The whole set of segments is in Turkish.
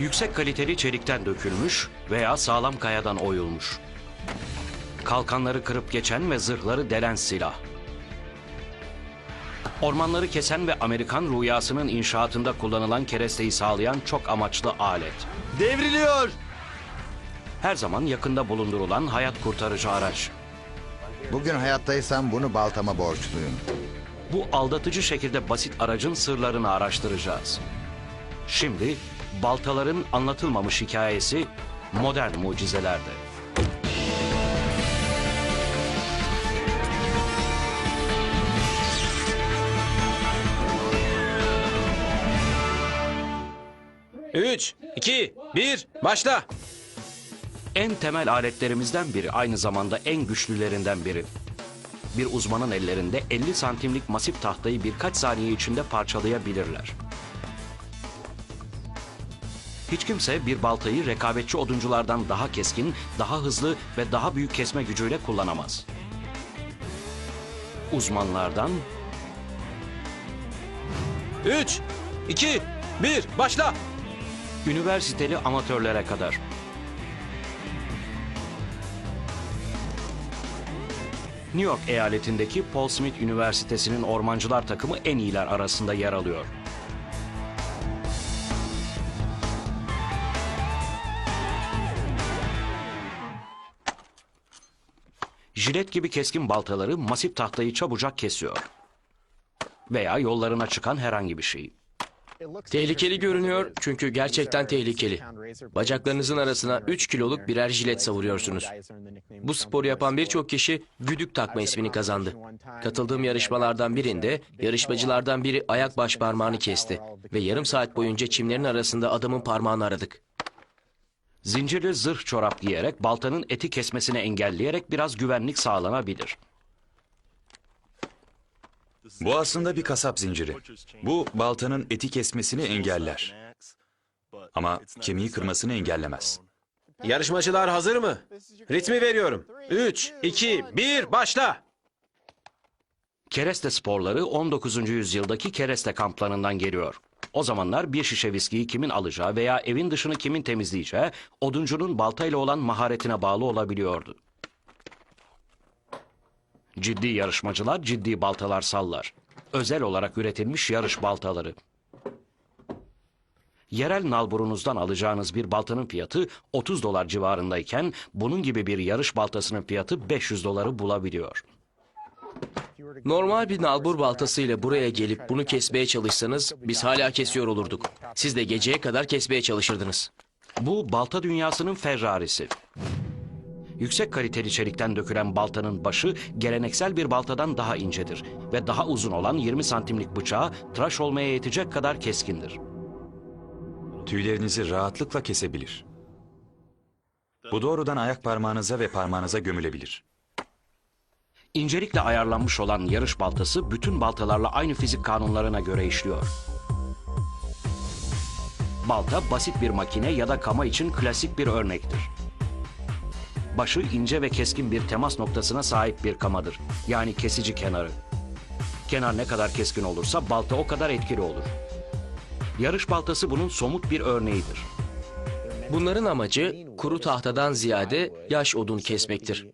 Yüksek kaliteli çelikten dökülmüş veya sağlam kayadan oyulmuş. Kalkanları kırıp geçen ve zırhları delen silah. Ormanları kesen ve Amerikan rüyasının inşaatında kullanılan keresteyi sağlayan çok amaçlı alet. Devriliyor. Her zaman yakında bulundurulan hayat kurtarıcı araç. Bugün hayattaysam bunu baltama borçluyum. Bu aldatıcı şekilde basit aracın sırlarını araştıracağız. Şimdi baltaların anlatılmamış hikayesi modern mucizelerde. Üç, iki, bir, başla. En temel aletlerimizden biri aynı zamanda en güçlülerinden biri. Bir uzmanın ellerinde 50 santimlik masif tahtayı birkaç saniye içinde parçalayabilirler. Hiç kimse bir baltayı rekabetçi odunculardan daha keskin, daha hızlı ve daha büyük kesme gücüyle kullanamaz. Uzmanlardan Üç, iki, bir, başla. üniversiteli amatörlere kadar. New York eyaletindeki Paul Smith Üniversitesi'nin ormancılar takımı en iyiler arasında yer alıyor. Jilet gibi keskin baltaları masif tahtayı çabucak kesiyor. Veya yollarına çıkan herhangi bir şeyi. Tehlikeli görünüyor çünkü gerçekten tehlikeli. Bacaklarınızın arasına 3 kiloluk birer jilet savuruyorsunuz. Bu sporu yapan birçok kişi güdük takma ismini kazandı. Katıldığım yarışmalardan birinde yarışmacılardan biri ayak baş parmağını kesti ve yarım saat boyunca çimlerin arasında adamın parmağını aradık. Zincirli zırh çorap giyerek baltanın eti kesmesini engelleyerek biraz güvenlik sağlanabilir. Bu aslında bir kasap zinciri. Bu baltanın eti kesmesini engeller. Ama kemiği kırmasını engellemez. Yarışmacılar hazır mı? Ritmi veriyorum. Üç, iki, bir, başla. Kereste sporları 19. yüzyıldaki kereste kamplarından geliyor. O zamanlar bir şişe viskiyi kimin alacağı veya evin dışını kimin temizleyeceği oduncunun baltayla olan maharetine bağlı olabiliyordu. Ciddi yarışmacılar ciddi baltalar sallar. Özel olarak üretilmiş yarış baltaları. Yerel nalburunuzdan alacağınız bir baltanın fiyatı 30 dolar civarındayken bunun gibi bir yarış baltasının fiyatı 500 doları bulabiliyor. Normal bir nalbur baltasıyla buraya gelip bunu kesmeye çalışsanız biz hala kesiyor olurduk. Siz de geceye kadar kesmeye çalışırdınız. Bu balta dünyasının Ferrari'si. Yüksek kaliteli çelikten dökülen baltanın başı geleneksel bir baltadan daha incedir ve daha uzun olan 20 santimlik bıçağı tıraş olmaya yetecek kadar keskindir. Tüylerinizi rahatlıkla kesebilir. Bu doğrudan ayak parmağınıza ve parmağınıza gömülebilir. İncelikle ayarlanmış olan yarış baltası bütün baltalarla aynı fizik kanunlarına göre işliyor. Balta basit bir makine ya da kama için klasik bir örnektir. Başı ince ve keskin bir temas noktasına sahip bir kamadır. Yani kesici kenarı. Kenar ne kadar keskin olursa balta o kadar etkili olur. Yarış baltası bunun somut bir örneğidir. Bunların amacı kuru tahtadan ziyade yaş odun kesmektir.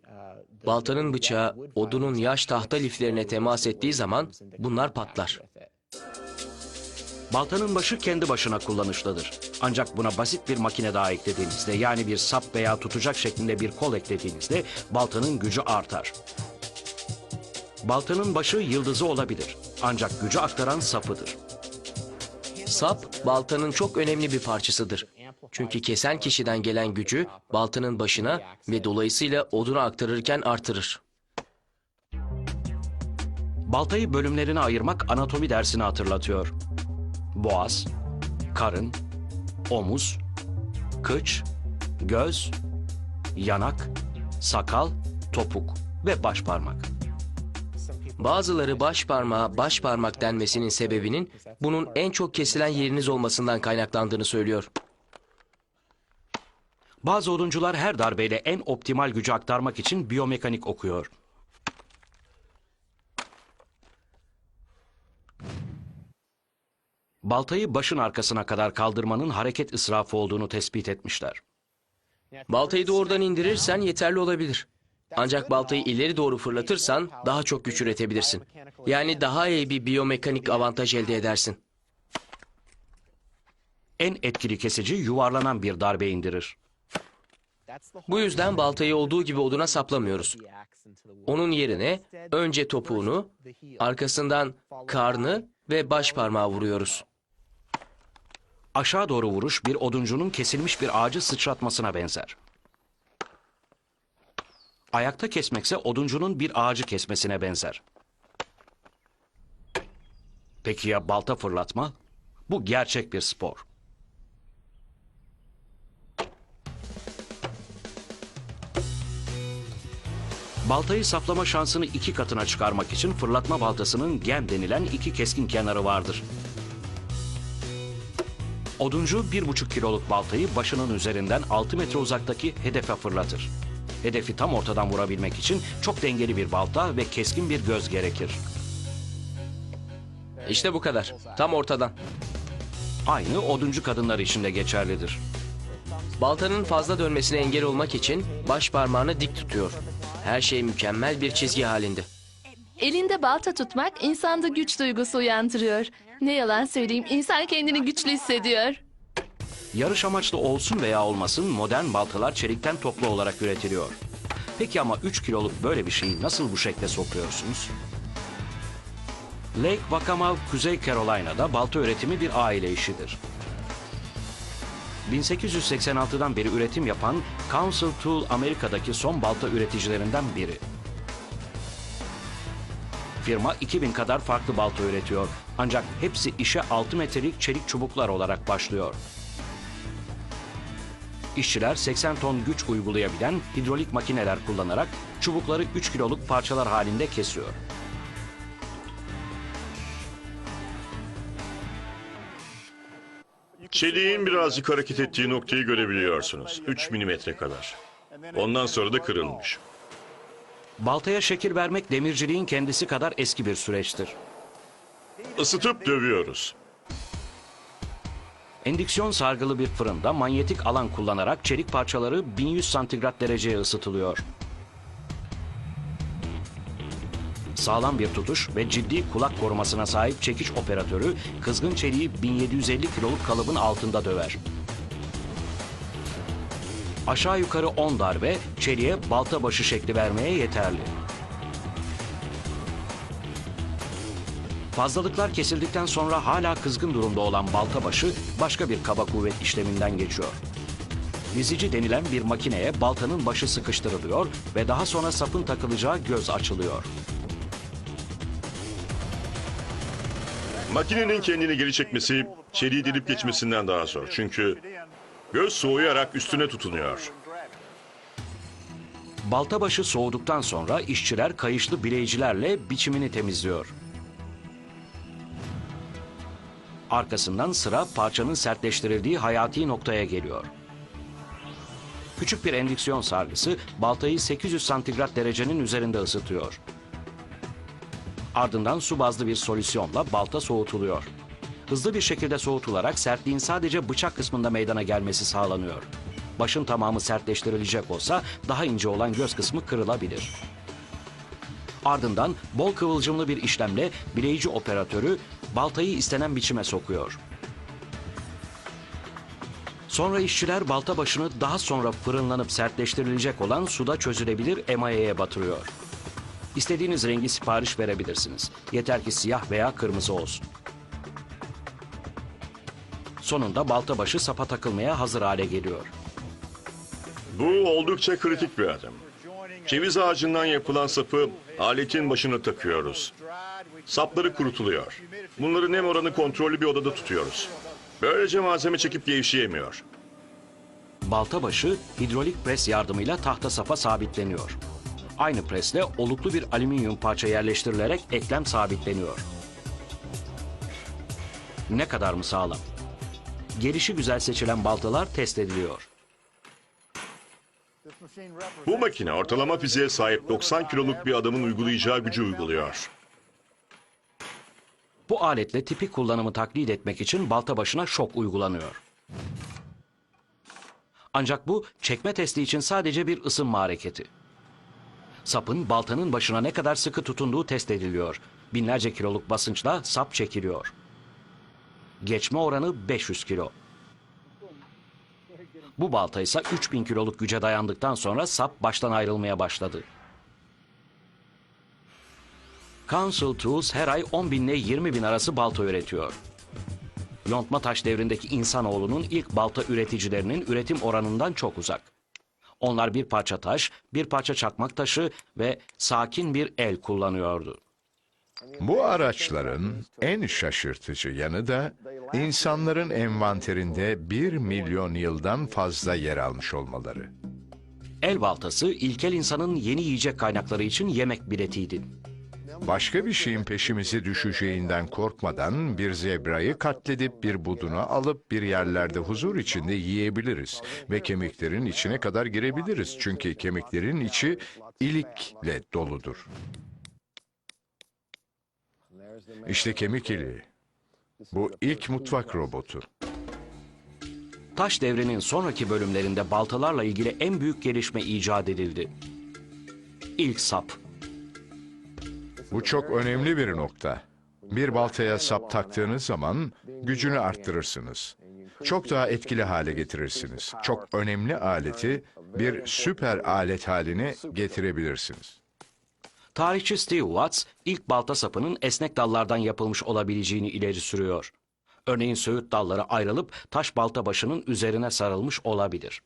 Baltanın bıçağı odunun yaş tahta liflerine temas ettiği zaman bunlar patlar. Baltanın başı kendi başına kullanışlıdır. Ancak buna basit bir makine daha eklediğinizde yani bir sap veya tutacak şeklinde bir kol eklediğinizde baltanın gücü artar. Baltanın başı yıldızı olabilir. Ancak gücü aktaran sapıdır. Sap baltanın çok önemli bir parçasıdır. Çünkü kesen kişiden gelen gücü baltanın başına ve dolayısıyla oduna aktarırken artırır. Baltayı bölümlerine ayırmak anatomi dersini hatırlatıyor. Boğaz, karın, omuz, kıç, göz, yanak, sakal, topuk ve baş parmak. Bazıları baş parmağa baş parmak denmesinin sebebinin bunun en çok kesilen yeriniz olmasından kaynaklandığını söylüyor. Bazı oduncular her darbeyle en optimal gücü aktarmak için biyomekanik okuyor. Baltayı başın arkasına kadar kaldırmanın hareket israfı olduğunu tespit etmişler. Baltayı doğrudan indirirsen yeterli olabilir. Ancak baltayı ileri doğru fırlatırsan daha çok güç üretebilirsin. Yani daha iyi bir biyomekanik avantaj elde edersin. En etkili kesici yuvarlanan bir darbe indirir. Bu yüzden baltayı olduğu gibi oduna saplamıyoruz. Onun yerine önce topuğunu, arkasından karnı ve baş parmağı vuruyoruz. Aşağı doğru vuruş bir oduncunun kesilmiş bir ağacı sıçratmasına benzer. Ayakta kesmekse oduncunun bir ağacı kesmesine benzer. Peki ya balta fırlatma? Bu gerçek bir spor. Baltayı saplama şansını iki katına çıkarmak için fırlatma baltasının gem denilen iki keskin kenarı vardır. Oduncu bir buçuk kiloluk baltayı başının üzerinden 6 metre uzaktaki hedefe fırlatır. Hedefi tam ortadan vurabilmek için çok dengeli bir balta ve keskin bir göz gerekir. İşte bu kadar. Tam ortadan. Aynı oduncu kadınlar için de geçerlidir. Baltanın fazla dönmesine engel olmak için baş parmağını dik tutuyor. Her şey mükemmel bir çizgi halinde. Elinde balta tutmak insanda güç duygusu uyandırıyor. Ne yalan söyleyeyim insan kendini güçlü hissediyor. Yarış amaçlı olsun veya olmasın modern baltalar çelikten toplu olarak üretiliyor. Peki ama 3 kiloluk böyle bir şeyi nasıl bu şekle sokuyorsunuz? Lake Waccamaw, Kuzey Carolina'da balta üretimi bir aile işidir. 1886'dan beri üretim yapan Council Tool Amerika'daki son balta üreticilerinden biri. Firma 2000 kadar farklı balta üretiyor. Ancak hepsi işe 6 metrelik çelik çubuklar olarak başlıyor. İşçiler 80 ton güç uygulayabilen hidrolik makineler kullanarak çubukları 3 kiloluk parçalar halinde kesiyor. Çeliğin birazcık hareket ettiği noktayı görebiliyorsunuz. 3 milimetre kadar. Ondan sonra da kırılmış. Baltaya şekil vermek demirciliğin kendisi kadar eski bir süreçtir. Isıtıp dövüyoruz. Endüksiyon sargılı bir fırında manyetik alan kullanarak çelik parçaları 1100 santigrat dereceye ısıtılıyor. Sağlam bir tutuş ve ciddi kulak korumasına sahip çekiç operatörü kızgın çeliği 1750 kiloluk kalıbın altında döver. Aşağı yukarı 10 darbe çeliğe balta başı şekli vermeye yeterli. Fazlalıklar kesildikten sonra hala kızgın durumda olan balta başı başka bir kaba kuvvet işleminden geçiyor. Dizici denilen bir makineye baltanın başı sıkıştırılıyor ve daha sonra sapın takılacağı göz açılıyor. Makinenin kendini geri çekmesi çeliği delip geçmesinden daha zor. Çünkü göz soğuyarak üstüne tutunuyor. Balta başı soğuduktan sonra işçiler kayışlı bileycilerle biçimini temizliyor. Arkasından sıra parçanın sertleştirildiği hayati noktaya geliyor. Küçük bir endüksiyon sargısı baltayı 800 santigrat derecenin üzerinde ısıtıyor. Ardından su bazlı bir solüsyonla balta soğutuluyor. Hızlı bir şekilde soğutularak sertliğin sadece bıçak kısmında meydana gelmesi sağlanıyor. Başın tamamı sertleştirilecek olsa daha ince olan göz kısmı kırılabilir. Ardından bol kıvılcımlı bir işlemle bileyici operatörü baltayı istenen biçime sokuyor. Sonra işçiler balta başını daha sonra fırınlanıp sertleştirilecek olan suda çözülebilir emayeye batırıyor. İstediğiniz rengi sipariş verebilirsiniz. Yeter ki siyah veya kırmızı olsun. Sonunda balta başı sapa takılmaya hazır hale geliyor. Bu oldukça kritik bir adım. Ceviz ağacından yapılan sapı aletin başına takıyoruz. Sapları kurutuluyor. Bunları nem oranı kontrollü bir odada tutuyoruz. Böylece malzeme çekip gevşeyemiyor. Balta başı hidrolik pres yardımıyla tahta sapa sabitleniyor. Aynı presle oluklu bir alüminyum parça yerleştirilerek eklem sabitleniyor. Ne kadar mı sağlam? Gelişi güzel seçilen baltalar test ediliyor. Bu makine ortalama fiziğe sahip 90 kiloluk bir adamın uygulayacağı gücü uyguluyor. Bu aletle tipik kullanımı taklit etmek için balta başına şok uygulanıyor. Ancak bu çekme testi için sadece bir ısınma hareketi. Sapın baltanın başına ne kadar sıkı tutunduğu test ediliyor. Binlerce kiloluk basınçla sap çekiliyor. Geçme oranı 500 kilo. Bu balta ise 3000 kiloluk güce dayandıktan sonra sap baştan ayrılmaya başladı. Council Tools her ay 10 bin ile 20 bin arası balta üretiyor. Yontma taş devrindeki insanoğlunun ilk balta üreticilerinin üretim oranından çok uzak. Onlar bir parça taş, bir parça çakmak taşı ve sakin bir el kullanıyordu. Bu araçların en şaşırtıcı yanı da insanların envanterinde bir milyon yıldan fazla yer almış olmaları. El baltası ilkel insanın yeni yiyecek kaynakları için yemek biletiydi. Başka bir şeyin peşimize düşeceğinden korkmadan bir zebrayı katledip bir buduna alıp bir yerlerde huzur içinde yiyebiliriz ve kemiklerin içine kadar girebiliriz çünkü kemiklerin içi ilikle doludur. İşte kemik iliği. Bu ilk mutfak robotu. Taş devrinin sonraki bölümlerinde baltalarla ilgili en büyük gelişme icat edildi. İlk sap. Bu çok önemli bir nokta. Bir baltaya sap taktığınız zaman gücünü arttırırsınız. Çok daha etkili hale getirirsiniz. Çok önemli aleti bir süper alet haline getirebilirsiniz. Tarihçi Steve Watts ilk balta sapının esnek dallardan yapılmış olabileceğini ileri sürüyor. Örneğin söğüt dalları ayrılıp taş balta başının üzerine sarılmış olabilir.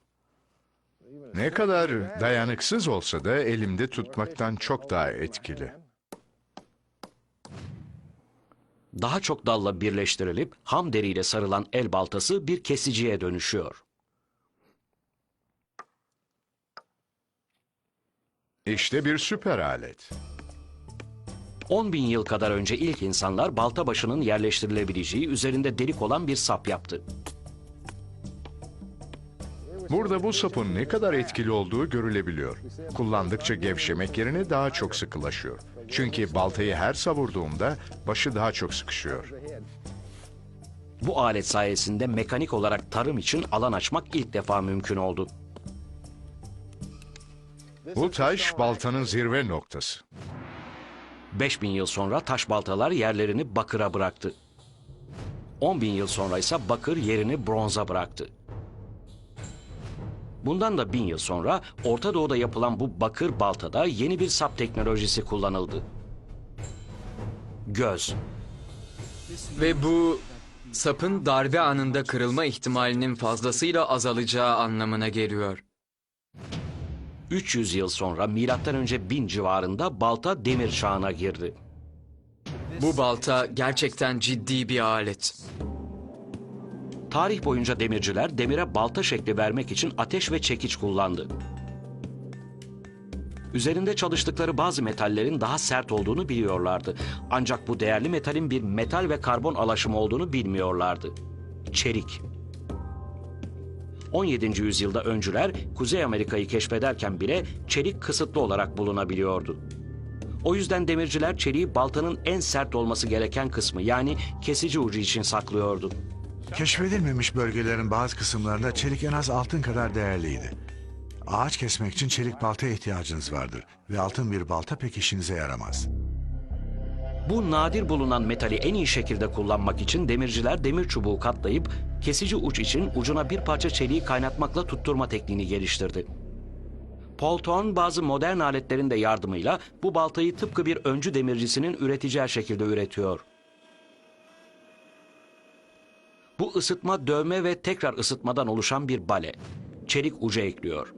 Ne kadar dayanıksız olsa da elimde tutmaktan çok daha etkili. Daha çok dalla birleştirilip ham deriyle sarılan el baltası bir kesiciye dönüşüyor. İşte bir süper alet. 10 bin yıl kadar önce ilk insanlar balta başının yerleştirilebileceği üzerinde delik olan bir sap yaptı. Burada bu sapın ne kadar etkili olduğu görülebiliyor. Kullandıkça gevşemek yerine daha çok sıkılaşıyor. Çünkü baltayı her savurduğumda başı daha çok sıkışıyor. Bu alet sayesinde mekanik olarak tarım için alan açmak ilk defa mümkün oldu. Bu taş baltanın zirve noktası. 5000 yıl sonra taş baltalar yerlerini bakıra bıraktı. 10 bin yıl sonra ise bakır yerini bronza bıraktı. Bundan da bin yıl sonra Orta Doğu'da yapılan bu bakır baltada yeni bir sap teknolojisi kullanıldı. Göz. Ve bu sapın darbe anında kırılma ihtimalinin fazlasıyla azalacağı anlamına geliyor. 300 yıl sonra milattan önce 1000 civarında balta demir çağına girdi. Bu balta gerçekten ciddi bir alet. Tarih boyunca demirciler demire balta şekli vermek için ateş ve çekiç kullandı. Üzerinde çalıştıkları bazı metallerin daha sert olduğunu biliyorlardı. Ancak bu değerli metalin bir metal ve karbon alaşımı olduğunu bilmiyorlardı. Çelik. 17. yüzyılda öncüler Kuzey Amerika'yı keşfederken bile çelik kısıtlı olarak bulunabiliyordu. O yüzden demirciler çeliği baltanın en sert olması gereken kısmı yani kesici ucu için saklıyordu. Keşfedilmemiş bölgelerin bazı kısımlarında çelik en az altın kadar değerliydi. Ağaç kesmek için çelik baltaya ihtiyacınız vardır ve altın bir balta pek işinize yaramaz. Bu nadir bulunan metali en iyi şekilde kullanmak için demirciler demir çubuğu katlayıp kesici uç için ucuna bir parça çeliği kaynatmakla tutturma tekniğini geliştirdi. Paul Thorne bazı modern aletlerin de yardımıyla bu baltayı tıpkı bir öncü demircisinin üreteceği şekilde üretiyor. Bu ısıtma, dövme ve tekrar ısıtmadan oluşan bir bale. Çelik ucu ekliyor.